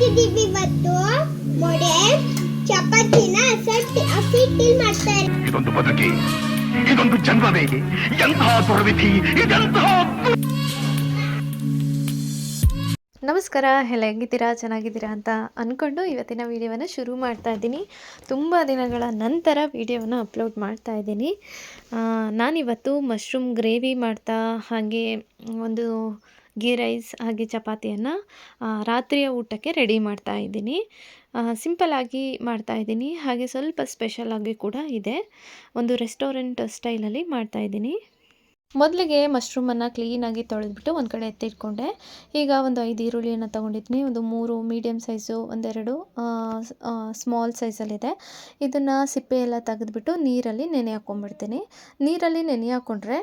ಮಾಡ್ತಿದೀವಿ ಇವತ್ತು ಚಪಾತಿನ ಮಾಡ್ತಾರೆ ಇದೊಂದು ಬದುಕಿ, ಇದೊಂದು ಜನ್ಮವೇ, ಎಂತಹ ಇದೆಂತಹ ನಮಸ್ಕಾರ, ಎಲ್ಲ ಹೆಂಗಿದ್ದೀರಾ? ಚೆನ್ನಾಗಿದ್ದೀರಾ ಅಂತ ಅಂದ್ಕೊಂಡು ಇವತ್ತಿನ ವಿಡಿಯೋವನ್ನು ಶುರು ಮಾಡ್ತಾ ಇದ್ದೀನಿ. ತುಂಬ ದಿನಗಳ ನಂತರ ವೀಡಿಯೋವನ್ನು ಅಪ್ಲೋಡ್ ಮಾಡ್ತಾ ಇದ್ದೀನಿ. ನಾನಿವತ್ತು ಮಶ್ರೂಮ್ ಗ್ರೇವಿ ಮಾಡ್ತಾ, ಹಾಗೆ ಒಂದು ಗೀ ರೈಸ್ ಹಾಗೆ ಚಪಾತಿಯನ್ನು ರಾತ್ರಿಯ ಊಟಕ್ಕೆ ರೆಡಿ ಮಾಡ್ತಾ ಇದ್ದೀನಿ. ಸಿಂಪಲ್ಲಾಗಿ ಮಾಡ್ತಾ ಇದ್ದೀನಿ. ಹಾಗೆ ಸ್ವಲ್ಪ ಸ್ಪೆಷಲ್ ಆಗಿ ಕೂಡ ಇದೆ. ಒಂದು ರೆಸ್ಟೋರೆಂಟ್ ಸ್ಟೈಲಲ್ಲಿ ಮಾಡ್ತಾ ಇದ್ದೀನಿ. ಮೊದಲಿಗೆ ಮಶ್ರೂಮನ್ನು ಕ್ಲೀನಾಗಿ ತೊಳೆದ್ಬಿಟ್ಟು ಒಂದು ಕಡೆ ಎತ್ತಿಟ್ಕೊಂಡೆ. ಈಗ ಒಂದು ಐದು ಈರುಳ್ಳಿಯನ್ನು ತೊಗೊಂಡಿದ್ದೀನಿ ಒಂದು ಮೂರು ಮೀಡಿಯಮ್ ಸೈಜು ಒಂದೆರಡು ಸ್ಮಾಲ್ ಸೈಜಲ್ಲಿದೆ ಇದನ್ನು ಸಿಪ್ಪೆ ಎಲ್ಲ ತೆಗೆದ್ಬಿಟ್ಟು ನೀರಲ್ಲಿ ನೆನೆ ಹಾಕ್ಕೊಂಡ್ಬಿಡ್ತೀನಿ ನೀರಲ್ಲಿ ನೆನೆ ಹಾಕ್ಕೊಂಡ್ರೆ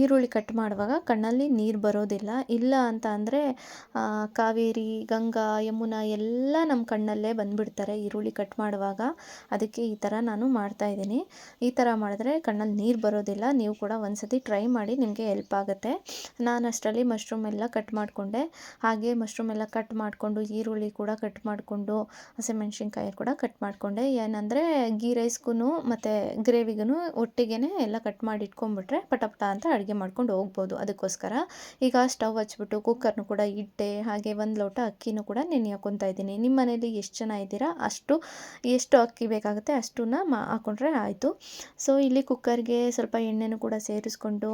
ಈರುಳ್ಳಿ ಕಟ್ ಮಾಡುವಾಗ ಕಣ್ಣಲ್ಲಿ ನೀರು ಬರೋದಿಲ್ಲ. ಇಲ್ಲ ಅಂತ ಅಂದರೆ ಕಾವೇರಿ, ಗಂಗಾ, ಯಮುನಾ ಎಲ್ಲ ನಮ್ಮ ಕಣ್ಣಲ್ಲೇ ಬಂದುಬಿಡ್ತಾರೆ ಈರುಳ್ಳಿ ಕಟ್ ಮಾಡುವಾಗ. ಅದಕ್ಕೆ ಈ ಥರ ನಾನು ಮಾಡ್ತಾಯಿದ್ದೀನಿ ಈ ಥರ ಮಾಡಿದ್ರೆ ಕಣ್ಣಲ್ಲಿ ನೀರು ಬರೋದಿಲ್ಲ. ನೀವು ಕೂಡ ಒಂದು ಸತಿ ಟ್ರೈ ಮಾಡಿ ನಿಮಗೆ ಹೆಲ್ಪ್ ಆಗುತ್ತೆ. ನಾನು ಅಷ್ಟರಲ್ಲಿ ಮಶ್ರೂಮ್ ಎಲ್ಲ ಕಟ್ ಮಾಡಿಕೊಂಡೆ. ಹಾಗೆ ಮಶ್ರೂಮ್ ಎಲ್ಲ ಕಟ್ ಮಾಡಿಕೊಂಡು, ಈರುಳ್ಳಿ ಕೂಡ ಕಟ್ ಮಾಡಿಕೊಂಡು, ಹಸಿಮೆಣ್ಸಿನ್ಕಾಯಿ ಕೂಡ ಕಟ್ ಮಾಡಿಕೊಂಡೆ. ಏನಂದರೆ ಗೀ ರೈಸ್ಗೂ ಮತ್ತು ಗ್ರೇವಿಗೂ ಒಟ್ಟಿಗೆ ಎಲ್ಲ ಕಟ್ ಮಾಡಿ ಇಟ್ಕೊಂಡ್ಬಿಟ್ರೆ ಪಟಪಟ ಪಟ ಅಂತ ಅಡುಗೆ ಮಾಡ್ಕೊಂಡು ಹೋಗ್ಬೋದು ಅದಕ್ಕೋಸ್ಕರ. ಈಗ ಸ್ಟವ್ ಹಚ್ಬಿಟ್ಟು ಕುಕ್ಕರ್ನು ಕೂಡ ಇಟ್ಟೆ, ಹಾಗೆ ಒಂದು ಲೋಟ ಅಕ್ಕಿನೂ ಕೂಡ ನೆನೆ ಹಾಕೊತಾ ಇದ್ದೀನಿ. ನಿಮ್ಮ ಮನೇಲಿ ಎಷ್ಟು ಜನ ಇದ್ದೀರಾ? ಅಷ್ಟು, ಎಷ್ಟು ಅಕ್ಕಿ ಬೇಕಾಗುತ್ತೆ ಅಷ್ಟನ್ನ ಮಾ ಹಾಕ್ಕೊಂಡ್ರೆ ಆಯಿತು. ಸೊ ಇಲ್ಲಿ ಕುಕ್ಕರ್ಗೆ ಸ್ವಲ್ಪ ಎಣ್ಣೆನೂ ಕೂಡ ಸೇರಿಸ್ಕೊಂಡು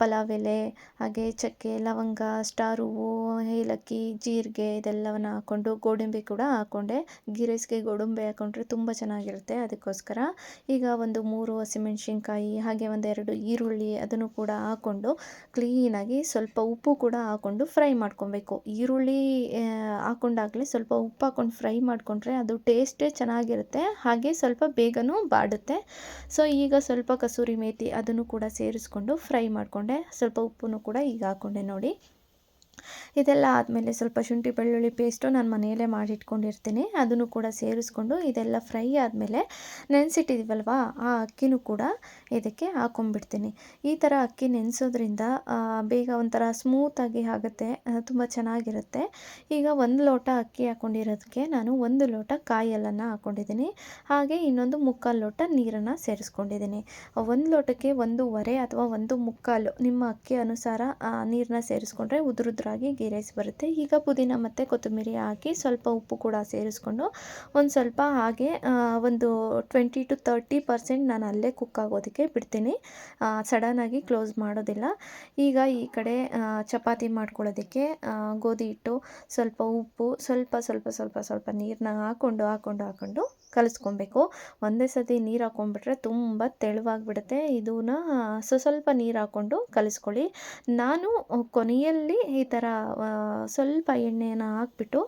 ಪಲಾವ್ ಎಲೆ ಹಾಗೆ ಚಕ್ಕೆ, ಲವಂಗ, ಸ್ಟಾರ್ ಹೂವು ಏಲಕ್ಕಿ, ಜೀರಿಗೆ ಇದೆಲ್ಲವನ್ನು ಹಾಕ್ಕೊಂಡು ಗೋಡಂಬಿ ಕೂಡ ಹಾಕ್ಕೊಂಡೆ ಗೀ ರೈಸ್ಗೆ ಗೋಡಂಬಿ ಹಾಕ್ಕೊಂಡ್ರೆ ತುಂಬ ಚೆನ್ನಾಗಿರುತ್ತೆ ಅದಕ್ಕೋಸ್ಕರ. ಈಗ ಒಂದು ಮೂರು ಹಸಿಮೆಣ್ಸಿನ್ಕಾಯಿ, ಹಾಗೆ ಒಂದೆರಡು ಈರುಳ್ಳಿ ಅದನ್ನು ಕೂಡ ಹಾಕ್ಕೊಂಡು ಕ್ಲೀನಾಗಿ ಸ್ವಲ್ಪ ಉಪ್ಪು ಕೂಡ ಹಾಕ್ಕೊಂಡು ಫ್ರೈ ಮಾಡ್ಕೊಬೇಕು. ಈರುಳ್ಳಿ ಹಾಕ್ಕೊಂಡಾಗಲೇ ಸ್ವಲ್ಪ ಉಪ್ಪು ಹಾಕ್ಕೊಂಡು ಫ್ರೈ ಮಾಡಿಕೊಂಡ್ರೆ ಅದು ಟೇಸ್ಟೇ ಚೆನ್ನಾಗಿರುತ್ತೆ, ಹಾಗೆ ಸ್ವಲ್ಪ ಬೇಗನೂ ಬಾಡುತ್ತೆ. ಸೊ, ಈಗ ಸ್ವಲ್ಪ ಕಸೂರಿ ಮೇಥಿ ಅದನ್ನು ಕೂಡ ಸೇರಿಸ್ಕೊಂಡು ಫ್ರೈ ಮಾಡಿಕೊಂಡೆ. ಸ್ವಲ್ಪ ಉಪ್ಪನ್ನು ಕೂಡ ಈಗ ಹಾಕ್ಕೊಂಡೆ ನೋಡಿ. ಇದೆಲ್ಲ ಆದಮೇಲೆ ಸ್ವಲ್ಪ ಶುಂಠಿ, ಬೆಳ್ಳುಳ್ಳಿ ಪೇಸ್ಟು ನಾನು ಮನೆಯಲ್ಲೇ ಮಾಡಿಟ್ಕೊಂಡಿರ್ತೀನಿ. ಅದನ್ನು ಕೂಡ ಸೇರಿಸ್ಕೊಂಡು ಇದೆಲ್ಲ ಫ್ರೈ ಆದಮೇಲೆ ನೆನೆಸಿಟ್ಟಿದ್ದೀವಲ್ವ ಆ ಅಕ್ಕಿನೂ ಕೂಡ ಇದಕ್ಕೆ ಹಾಕೊಂಡ್ಬಿಡ್ತೀನಿ. ಈ ಥರ ಅಕ್ಕಿ ನೆನೆಸೋದ್ರಿಂದ ಬೇಗ ಒಂಥರ ಸ್ಮೂತಾಗಿ ಆಗುತ್ತೆ ತುಂಬ ಚೆನ್ನಾಗಿರುತ್ತೆ. ಈಗ ಒಂದು ಲೋಟ ಅಕ್ಕಿ ಹಾಕ್ಕೊಂಡಿರೋದಕ್ಕೆ ನಾನು ಒಂದು ಲೋಟ ಕಾಯಿ ಹಾಲನ್ನು ಹಾಕ್ಕೊಂಡಿದ್ದೀನಿ ಹಾಗೆ ಇನ್ನೊಂದು ಮುಕ್ಕಾಲು ಲೋಟ ನೀರನ್ನು ಸೇರಿಸ್ಕೊಂಡಿದ್ದೀನಿ. ಒಂದು ಲೋಟಕ್ಕೆ ಒಂದೂವರೆ ಅಥವಾ ಒಂದು ಮುಕ್ಕಾಲು ನಿಮ್ಮ ಅಕ್ಕಿ ಅನುಸಾರ ನೀರನ್ನ ಸೇರಿಸ್ಕೊಂಡ್ರೆ ಉದುರುದ್ರಾಗಿ ಗೀ ರೈಸ್ ಬರುತ್ತೆ. ಈಗ ಪುದೀನ ಮತ್ತು ಕೊತ್ತಂಬರಿ ಹಾಕಿ ಸ್ವಲ್ಪ ಉಪ್ಪು ಕೂಡ ಸೇರಿಸ್ಕೊಂಡು ಒಂದು ಸ್ವಲ್ಪ ಹಾಗೆ ಒಂದು ಟ್ವೆಂಟಿ ಟು ತರ್ಟಿ ಪರ್ಸೆಂಟ್ ನಾನು ಅಲ್ಲೇ ಕುಕ್ ಆಗೋದಕ್ಕೆ ಬಿಡ್ತೀನಿ. ಸಡನ್ನಾಗಿ ಕ್ಲೋಸ್ ಮಾಡೋದಿಲ್ಲ. ಈಗ ಈ ಕಡೆ ಚಪಾತಿ ಮಾಡ್ಕೊಳ್ಳೋದಕ್ಕೆ ಗೋಧಿ ಹಿಟ್ಟು, ಸ್ವಲ್ಪ ಉಪ್ಪು, ಸ್ವಲ್ಪ ಸ್ವಲ್ಪ ಸ್ವಲ್ಪ ಸ್ವಲ್ಪ ನೀರನ್ನ ಹಾಕ್ಕೊಂಡು ಹಾಕ್ಕೊಂಡು ಹಾಕ್ಕೊಂಡು ಕಲಿಸ್ಕೊಬೇಕು. ಒಂದೇ ಸತಿ ನೀರು ಹಾಕೊಂಡ್ಬಿಟ್ರೆ ತುಂಬ ತೆಳುವಾಗಿಬಿಡುತ್ತೆ. ಇದನ್ನ ಸ್ವ ಸ್ವಲ್ಪ ನೀರು ಹಾಕ್ಕೊಂಡು ಕಲಿಸ್ಕೊಳ್ಳಿ. ನಾನು ಕೊನೆಯಲ್ಲಿ ಈ ಥರ ಸ್ವಲ್ಪ ಎಣ್ಣೆಯನ್ನು ಹಾಕ್ಬಿಟ್ಟು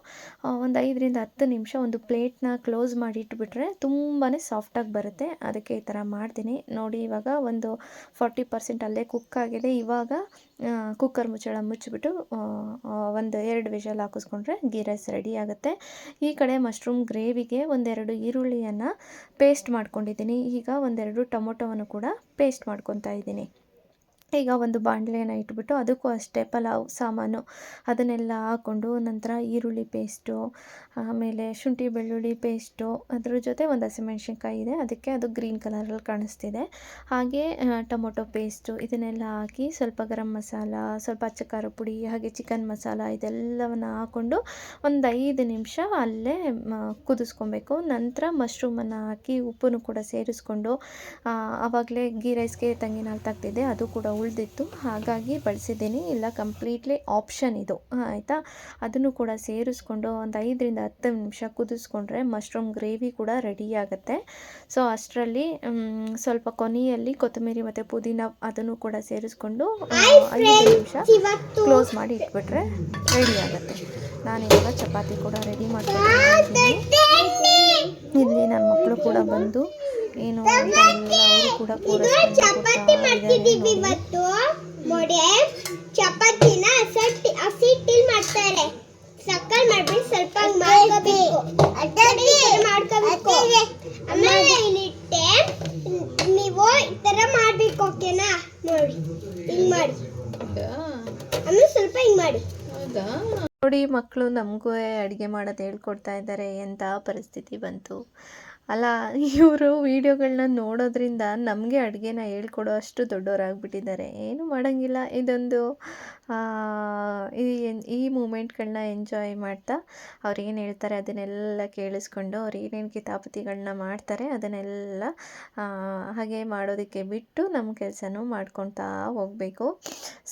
ಒಂದು ಐದರಿಂದ ಹತ್ತು ನಿಮಿಷ ಒಂದು ಪ್ಲೇಟ್ನ ಕ್ಲೋಸ್ ಮಾಡಿ ಇಟ್ಬಿಟ್ರೆ ತುಂಬಾ ಸಾಫ್ಟಾಗಿ ಬರುತ್ತೆ. ಅದಕ್ಕೆ ಈ ಥರ ಮಾಡ್ತೀನಿ. ನೋಡಿ ಇವಾಗ ಒಂದು ಫಾರ್ಟಿ ಪರ್ಸೆಂಟ್ ಅಲ್ಲೇ ಕುಕ್ ಆಗಿದೆ. ಇವಾಗ ಕುಕ್ಕರ್ ಮುಚ್ಚಳ ಮುಚ್ಚಿಬಿಟ್ಟು ಒಂದು ಎರಡು ವಿಷಲ್ ಹಾಕಿಸ್ಕೊಂಡ್ರೆ ಗೀ ರೈಸ್ ರೆಡಿ ಆಗುತ್ತೆ. ಈ ಕಡೆ ಮಶ್ರೂಮ್ ಗ್ರೇವಿಗೆ ಒಂದೆರಡು ಈರುಳ್ಳಿಯನ್ನು ಪೇಸ್ಟ್ ಮಾಡ್ಕೊಂಡಿದ್ದೀನಿ. ಈಗ ಒಂದೆರಡು ಟೊಮೊಟೊವನ್ನು ಕೂಡ ಪೇಸ್ಟ್ ಮಾಡ್ಕೊತಾ ಇದ್ದೀನಿ. ಈಗ ಒಂದು ಬಾಣಲೆನ ಇಟ್ಬಿಟ್ಟು ಅದಕ್ಕೂ ಅಷ್ಟೇ ಪಲಾವ್, ಸಾಮಾನು ಅದನ್ನೆಲ್ಲ ಹಾಕ್ಕೊಂಡು ನಂತರ ಈರುಳ್ಳಿ ಪೇಸ್ಟು, ಆಮೇಲೆ ಶುಂಠಿ ಬೆಳ್ಳುಳ್ಳಿ ಪೇಸ್ಟು, ಅದ್ರ ಜೊತೆ ಒಂದು ಹಸಿಮೆಣ್ಸಿನ್ಕಾಯಿ ಇದೆ. ಅದಕ್ಕೆ ಅದು ಗ್ರೀನ್ ಕಲರಲ್ಲಿ ಕಾಣಿಸ್ತಿದೆ. ಹಾಗೆ ಟೊಮೊಟೊ ಪೇಸ್ಟು ಇದನ್ನೆಲ್ಲ ಹಾಕಿ ಸ್ವಲ್ಪ ಗರಂ ಮಸಾಲ, ಸ್ವಲ್ಪ ಅಚ್ಚಕಾರ ಪುಡಿ, ಹಾಗೆ ಚಿಕನ್ ಮಸಾಲ ಇದೆಲ್ಲವನ್ನು ಹಾಕ್ಕೊಂಡು ಒಂದು ಐದು ನಿಮಿಷ ಅಲ್ಲೇ ಕುದಿಸ್ಕೊಬೇಕು. ನಂತರ ಮಶ್ರೂಮನ್ನು ಹಾಕಿ ಉಪ್ಪನ್ನು ಕೂಡ ಸೇರಿಸ್ಕೊಂಡು ಆವಾಗಲೇ ಗೀ ರೈಸ್ಗೆ ತಂಗಿನ ಹಾಲು ತಾಗ್ತಿದ್ದೆ ಅದು ಕೂಡ ಉಳಿದಿತ್ತು. ಹಾಗಾಗಿ ಬಳಸಿದ್ದೀನಿ. ಇಲ್ಲ ಕಂಪ್ಲೀಟ್ಲಿ ಆಪ್ಷನ್ ಇದು. ಆಯಿತಾ? ಅದನ್ನು ಕೂಡ ಸೇರಿಸ್ಕೊಂಡು ಒಂದು ಐದರಿಂದ ಹತ್ತು ನಿಮಿಷ ಕುದಿಸ್ಕೊಂಡ್ರೆ ಮಶ್ರೂಮ್ ಗ್ರೇವಿ ಕೂಡ ರೆಡಿ ಆಗುತ್ತೆ. ಸೊ ಅಷ್ಟರಲ್ಲಿ ಸ್ವಲ್ಪ ಕೊನೆಯಲ್ಲಿ ಕೊತ್ತಂಬರಿ ಮತ್ತು ಪುದೀನ ಅದನ್ನು ಕೂಡ ಸೇರಿಸ್ಕೊಂಡು ಐದು ನಿಮಿಷ ಕ್ಲೋಸ್ ಮಾಡಿ ಇಟ್ಬಿಟ್ರೆ ರೆಡಿ ಆಗುತ್ತೆ. ನಾನಿವಾಗ ಚಪಾತಿ ಕೂಡ ರೆಡಿ ಮಾಡ್ತೀನಿ ಇಲ್ಲಿ ನನ್ನ ಮಕ್ಕಳು ಕೂಡ ಬಂದು ಏನು ಅವರು ಕೂಡ ಚಪಾತಿ ನೋಡಿ. ಇವತ್ತು. ಮೊಡೆ ಚಪಾತಿನ ಸಟ್ಟಿ ಅಫಿಟ್ಟಿಲ್ ಮಾಡ್ತಾರೆ. ಸಕ್ಕಲ್ ಮಾಡ್ಬಿಟ್ಟು ಸ್ವಲ್ಪ ಹಂಗ್ ಮಾಡ್ಕೋಬೇಕು. ನೋಡಿ, ಥರ ಮಾಡ್ಕೋಬೇಕು. ಆಮೇಲೆ ಇಲ್ಲಿಟ್ಟೆ. ನೀವು ಈ ತರ ಮಾಡ್ಬೇಕು ಓಕೆನಾ? ನೋಡಿ ಹಿಂಗ್ ಮಾಡಿ. ಆಮೇಲೆ ಸ್ವಲ್ಪ ಹಿಂಗ್ ಮಾಡಿ. ನೋಡಿ ಮಕ್ಕಳು ನಮಗೂ ಅಡುಗೆ ಮಾಡೋದು ಹೇಳ್ಕೊಡ್ತಾ ಇದ್ದಾರೆ. ಎಂಥ ಪರಿಸ್ಥಿತಿ ಬಂತು? ಅಲ್ಲ, ಇವರು ವೀಡಿಯೋಗಳನ್ನ ನೋಡೋದ್ರಿಂದ ನಮಗೆ ಅಡುಗೆನ ಹೇಳ್ಕೊಡೋ ಅಷ್ಟು ದೊಡ್ಡವರಾಗ್ಬಿಟ್ಟಿದ್ದಾರೆ ಏನು ಮಾಡೋಂಗಿಲ್ಲ. ಇದೊಂದು ಈ ಈ ಮೂಮೆಂಟ್ಗಳನ್ನ ಎಂಜಾಯ್ ಮಾಡ್ತಾ ಅವ್ರೇನು ಹೇಳ್ತಾರೆ ಅದನ್ನೆಲ್ಲ ಕೇಳಿಸ್ಕೊಂಡು ಅವ್ರು ಏನೇನು ಕಿತಾಪತಿಗಳನ್ನ ಮಾಡ್ತಾರೆ ಅದನ್ನೆಲ್ಲ ಹಾಗೆ ಮಾಡೋದಕ್ಕೆ ಬಿಟ್ಟು ನಮ್ಮ ಕೆಲಸನೂ ಮಾಡ್ಕೊತಾ ಹೋಗಬೇಕು.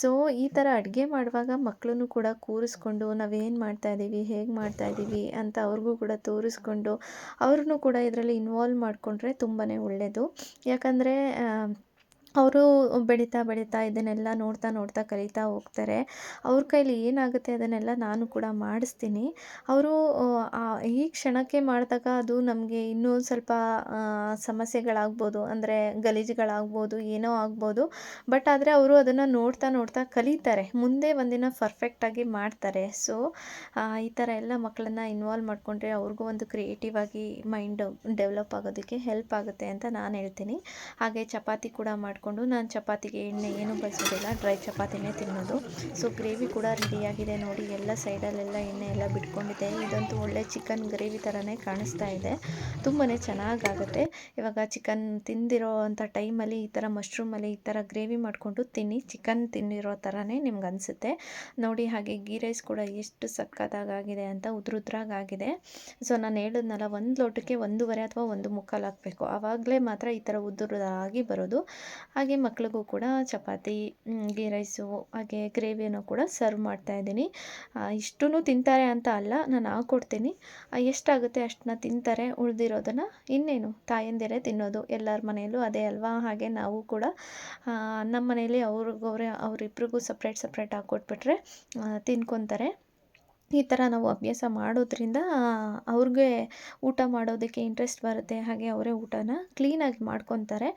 ಸೊ, ಈ ಥರ ಅಡುಗೆ ಮಾಡುವಾಗ ಮಕ್ಕಳನ್ನು ಕೂಡ ಕೂರಿಸ್ಕೊಂಡು ನಾವೇನು ಮಾಡ್ತಾ ಇದ್ದೀವಿ ಹೇಗೆ ಮಾಡ್ತಾ ಇದ್ದೀವಿ ಅಂತ ಅವ್ರಿಗೂ ಕೂಡ ತೋರಿಸ್ಕೊಂಡು ಅವ್ರನ್ನೂ ಕೂಡ ಇದರಲ್ಲಿ ಇನ್ವಾಲ್ವ್ ಮಾಡಿಕೊಂಡ್ರೆ ತುಂಬಾ ಒಳ್ಳೆಯದು ಯಾಕಂದರೆ ಅವರು ಬೆಳೀತಾ ಬೆಳೀತಾ ಇದನ್ನೆಲ್ಲ ನೋಡ್ತಾ ನೋಡ್ತಾ ಕಲಿತಾ ಹೋಗ್ತಾರೆ. ಅವ್ರ ಕೈಲಿ ಏನಾಗುತ್ತೆ ಅದನ್ನೆಲ್ಲ ನಾನು ಕೂಡ ಮಾಡಿಸ್ತೀನಿ. ಅವರು ಈ ಕ್ಷಣಕ್ಕೆ ಮಾಡಿದಾಗ ಅದು ನಮಗೆ ಇನ್ನೂ ಸ್ವಲ್ಪ ಸಮಸ್ಯೆಗಳಾಗ್ಬೋದು, ಅಂದರೆ ಗಲೀಜುಗಳಾಗ್ಬೋದು, ಏನೋ ಆಗ್ಬೋದು. ಬಟ್ ಆದರೆ ಅವರು ಅದನ್ನು ನೋಡ್ತಾ ನೋಡ್ತಾ ಕಲಿತಾರೆ. ಮುಂದೆ ಒಂದಿನ ಪರ್ಫೆಕ್ಟಾಗಿ ಮಾಡ್ತಾರೆ. ಸೊ ಈ ಥರ ಎಲ್ಲ ಮಕ್ಕಳನ್ನ ಇನ್ವಾಲ್ವ್ ಮಾಡಿಕೊಂಡ್ರೆ ಅವ್ರಿಗೂ ಒಂದು ಕ್ರಿಯೇಟಿವ್ ಆಗಿ ಮೈಂಡ್ ಡೆವಲಪ್ ಆಗೋದಕ್ಕೆ ಹೆಲ್ಪ್ ಆಗುತ್ತೆ ಅಂತ ನಾನು ಹೇಳ್ತೀನಿ. ಹಾಗೆ ಚಪಾತಿ ಕೂಡ ಮಾಡಿಕೊಂಡು ನಾನು ಚಪಾತಿಗೆ ಎಣ್ಣೆ ಏನು ಬಳಸೋದಿಲ್ಲ ಡ್ರೈ ಚಪಾತಿನೇ ತಿನ್ನೋದು. ಸೊ ಗ್ರೇವಿ ಕೂಡ ರೆಡಿಯಾಗಿದೆ ನೋಡಿ, ಎಲ್ಲ ಸೈಡಲ್ಲೆಲ್ಲ ಎಣ್ಣೆ ಎಲ್ಲ ಬಿಟ್ಕೊಂಡಿದೆ. ಇದಂತೂ ಒಳ್ಳೆ ಚಿಕನ್ ಗ್ರೇವಿ ಥರನೇ ಕಾಣಿಸ್ತಾ ಇದೆ. ತುಂಬಾ ಚೆನ್ನಾಗಾಗುತ್ತೆ. ಇವಾಗ ಚಿಕನ್ ತಿಂದಿರೋ ಅಂಥ ಟೈಮಲ್ಲಿ ಈ ಥರ ಮಶ್ರೂಮಲ್ಲಿ ಈ ಥರ ಗ್ರೇವಿ ಮಾಡಿಕೊಂಡು ತಿನ್ನಿ ಚಿಕನ್ ತಿನ್ನಿರೋ ಥರನೇ ನಿಮ್ಗೆ ಅನಿಸುತ್ತೆ. ನೋಡಿ, ಹಾಗೆ ಗೀ ರೈಸ್ ಕೂಡ ಎಷ್ಟು ಸಕ್ಕತ್ತಾಗಿದೆ ಅಂತ ಉದ್ರುದ್ರಾಗಾಗಿದೆ. ಸೊ ನಾನು ಹೇಳಿದ್ನಲ್ಲ, ಒಂದು ಲೋಟಕ್ಕೆ ಒಂದೂವರೆ ಅಥವಾ ಒಂದು ಮುಕ್ಕಾಲು ಹಾಕಬೇಕು. ಆವಾಗಲೇ ಮಾತ್ರ ಈ ಥರ ಉದುರಾಗಿ ಬರೋದು. ಹಾಗೆ ಮಕ್ಳಿಗೂ ಕೂಡ ಚಪಾತಿ ಗೀ ರೈಸು, ಹಾಗೆ ಗ್ರೇವಿಯನ್ನು ಕೂಡ ಸರ್ವ್ ಮಾಡ್ತಾ ಇದ್ದೀನಿ. ಇಷ್ಟೂ ತಿಂತಾರೆ ಅಂತ ಅಲ್ಲ, ನಾನು ಹಾಕ್ಕೊಡ್ತೀನಿ ಎಷ್ಟಾಗುತ್ತೆ ಅಷ್ಟನ್ನ ತಿಂತಾರೆ, ಉಳಿದಿರೋದನ್ನು ಇನ್ನೇನು? ತಾಯಂದಿರೇ ತಿನ್ನೋದು, ಎಲ್ಲರ ಮನೆಯಲ್ಲೂ ಅದೇ ಅಲ್ವಾ? ಹಾಗೆ ನಾವು ಕೂಡ ನಮ್ಮ ಮನೇಲಿ ಅವ್ರಿಗವ್ರೆ ಅವರಿಬ್ರಿಗೂ ಸಪ್ರೇಟ್ ಸಪ್ರೇಟ್ ಹಾಕ್ಕೊಟ್ಬಿಟ್ರೆ ತಿನ್ಕೊತಾರೆ. ಈ ಥರ ನಾವು ಅಭ್ಯಾಸ ಮಾಡೋದ್ರಿಂದ ಅವ್ರಿಗೆ ಊಟ ಮಾಡೋದಕ್ಕೆ ಇಂಟ್ರೆಸ್ಟ್ ಬರುತ್ತೆ, ಹಾಗೆ ಅವರೇ ಊಟನ ಕ್ಲೀನಾಗಿ ಮಾಡ್ಕೊತಾರೆ.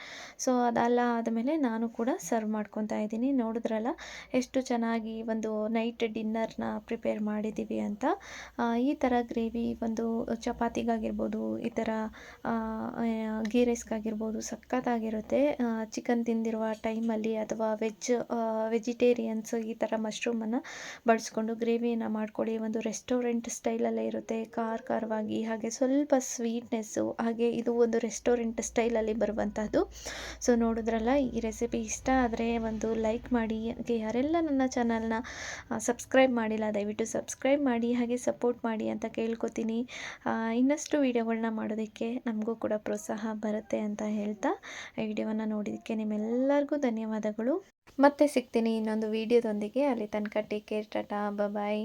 ಸೊ ಅದೆಲ್ಲ ಆದಮೇಲೆ ನಾನು ಕೂಡ ಸರ್ವ್ ಮಾಡ್ಕೊತಾ ಇದ್ದೀನಿ. ನೋಡಿದ್ರಲ್ಲ, ಎಷ್ಟು ಚೆನ್ನಾಗಿ ಒಂದು ನೈಟ್ ಡಿನ್ನರ್ನ ಪ್ರಿಪೇರ್ ಮಾಡಿದ್ದೀವಿ ಅಂತ. ಈ ಥರ ಗ್ರೇವಿ ಒಂದು ಚಪಾತಿಗಾಗಿರ್ಬೋದು, ಈ ಥರ ಗೀ ರೈಸ್ಗಾಗಿರ್ಬೋದು ಸಖತ್ತಾಗಿರುತ್ತೆ. ಚಿಕನ್ ತಿಂದಿರುವ ಟೈಮಲ್ಲಿ ಅಥವಾ ವೆಜ್ ವೆಜಿಟೇರಿಯನ್ಸ್ ಈ ಥರ ಮಶ್ರೂಮನ್ನು ಬಳಸ್ಕೊಂಡು ಗ್ರೇವಿಯನ್ನು ಮಾಡ್ಕೊಳ್ಳಿ ಒಂದು ರೆಸ್ಟೋರೆಂಟ್ ಸ್ಟೈಲಲ್ಲೇ ಇರುತ್ತೆ, ಕಾರ್ ಖಾರವಾಗಿ ಹಾಗೆ ಸ್ವಲ್ಪ ಸ್ವೀಟ್ನೆಸ್ಸು, ಹಾಗೆ ಇದು ಒಂದು ರೆಸ್ಟೋರೆಂಟ್ ಸ್ಟೈಲಲ್ಲಿ ಬರುವಂಥದ್ದು ಸೊ ನೋಡಿದ್ರಲ್ಲ, ಈ ರೆಸಿಪಿ ಇಷ್ಟ ಆದರೆ ಒಂದು ಲೈಕ್ ಮಾಡಿ, ಹಾಗೆ ಯಾರೆಲ್ಲ ನನ್ನ ಚಾನಲ್ನ ಸಬ್ಸ್ಕ್ರೈಬ್ ಮಾಡಿಲ್ಲ, ದಯವಿಟ್ಟು ಸಬ್ಸ್ಕ್ರೈಬ್ ಮಾಡಿ, ಹಾಗೆ ಸಪೋರ್ಟ್ ಮಾಡಿ ಅಂತ ಕೇಳ್ಕೊತೀನಿ. ಇನ್ನಷ್ಟು ವೀಡಿಯೋಗಳನ್ನ ಮಾಡೋದಕ್ಕೆ ನಮಗೂ ಕೂಡ ಪ್ರೋತ್ಸಾಹ ಬರುತ್ತೆ ಅಂತ ಹೇಳ್ತಾ ಈ ವಿಡಿಯೋವನ್ನು ನೋಡಿದ್ದಕ್ಕೆ ನಿಮ್ಮೆಲ್ಲರಿಗೂ ಧನ್ಯವಾದಗಳು. ಮತ್ತೆ ಸಿಗ್ತೀನಿ ಇನ್ನೊಂದು ವಿಡಿಯೋದೊಂದಿಗೆ. ಅಲ್ಲಿ ತನಕ ಟೇಕ್ ಕೇರ್, ಟಾಟಾ ಬಾಯ್